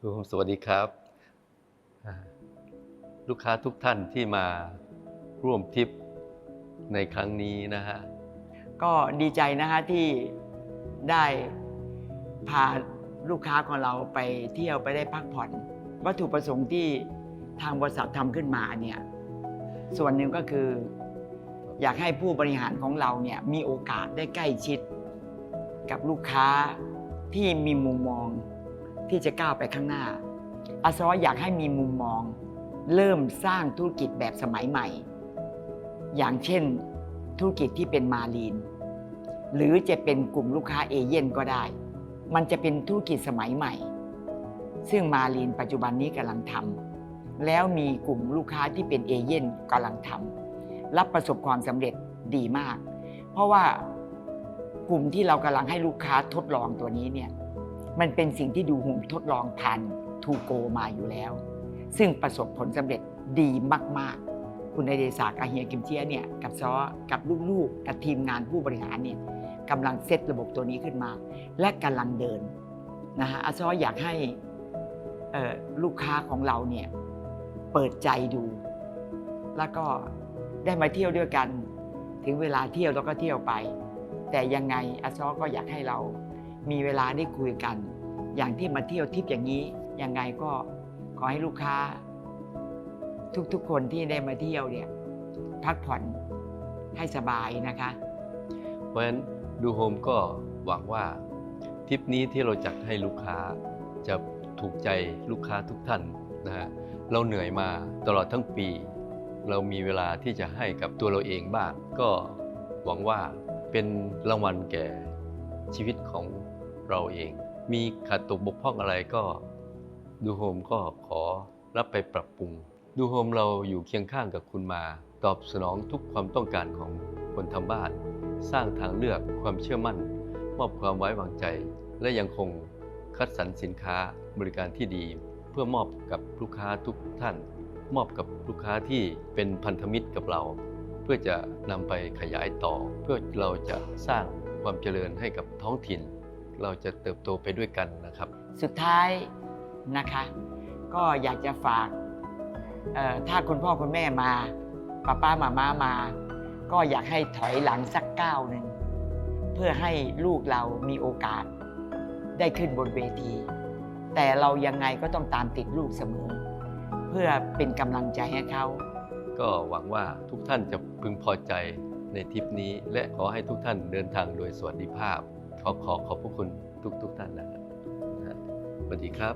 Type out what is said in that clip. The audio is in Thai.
ทุกคนสวัสดีครับ ลูกค้าทุกท่านที่มาร่วมทริปในครั้งนี้นะฮะ ก็ดีใจนะฮะที่ได้พาลูกค้าของเราไปเที่ยวไปได้พักผ่อน วัตถุประสงค์ที่ทางบริษัททำขึ้นมาเนี่ยส่วนหนึ่งก็คือ อยากให้ผู้บริหารของเราเนี่ยมีโอกาสได้ใกล้ชิดกับลูกค้าที่มีมุมมอง ที่จะก้าวไปข้างหน้าอาซออยากให้มีมุมมอง เริ่มสร้างธุรกิจแบบสมัยใหม่ อย่างเช่นธุรกิจที่เป็นมาลีน หรือจะเป็นกลุ่มลูกค้าเอเย่นก็ได้ มันจะเป็นธุรกิจสมัยใหม่ ซึ่งมาลีนปัจจุบันนี้กำลังทำแล้วมีกลุ่มลูกค้าที่เป็นเอเย่นกำลังทำรับประสบความสำเร็จดีมาก เพราะว่ากลุ่มที่เรากำลังให้ลูกค้าทดลองตัวนี้เนี่ย มันเป็นสิ่งที่ดูหุ่มทดลองผ่านทูโกมาอยู่แล้ว ซึ่งประสบผลสำเร็จดีมาก ๆ คุณไอเดศักดิ์อาเฮียกิมเจียเนี่ยกับซอกับลูกๆกับทีมงานผู้บริหารเนี่ยกำลังเซตระบบตัวนี้ขึ้นมา และกำลังเดินนะฮะอาซออยากให้ลูกค้าของเราเนี่ยเปิดใจดู แล้วก็ได้มาเที่ยวด้วยกัน ถึงเวลาเที่ยวเราก็เที่ยวไป แต่ยังไงอาซอก็อยากให้เรา มีเวลาได้คุยกัน อย่างที่มาเที่ยวทริปอย่างนี้ยังไงก็ขอให้ลูกค้า ทุกๆคนที่ได้มาเที่ยวเนี่ยพักผ่อนให้สบายนะคะ เพราะฉะนั้นดูโฮมก็หวังว่าทริปนี้ที่เราจัดให้ลูกค้าจะถูกใจลูกค้าทุกท่านนะฮะเราเหนื่อยมาตลอดทั้งปี เรามีเวลาที่จะให้กับตัวเราเองบ้าง ก็หวังว่าเป็นรางวัลแก่ชีวิตของ เราเอง มีขาดตกบกพร่องอะไรก็ดูโฮมก็ขอรับไปปรับปรุง ดูโฮมเราอยู่เคียงข้างกับคุณมา ตอบสนองทุกความต้องการของคนทำบ้าน สร้างทางเลือกความเชื่อมั่น มอบความไว้วางใจ และยังคงคัดสรรสินค้าบริการที่ดี เพื่อมอบกับลูกค้าทุกท่าน มอบกับลูกค้าที่เป็นพันธมิตรกับเรา เพื่อจะนำไปขยายต่อ เพื่อเราจะสร้างความเจริญให้กับท้องถิ่น เราจะเติบโตไปด้วยกันนะครับ สุดท้ายนะคะ ก็อยากจะฝากเอ่อถ้าคุณพ่อคุณแม่มาป้าป้ามาม่ามา ก็อยากให้ถอยหลังสักก้าวหนึ่งเพื่อให้ลูกเรามีโอกาสได้ขึ้นบนเวที แต่เรายังไงก็ต้องตามติดลูกเสมอ เพื่อเป็นกำลังใจให้เขา ก็หวังว่าทุกท่านจะพึงพอใจในทริปนี้ และขอให้ทุกท่านเดินทางโดยสวัสดิภาพ ขอขอขอบพระคุณทุกทุกท่านนะครับสวัสดีครับ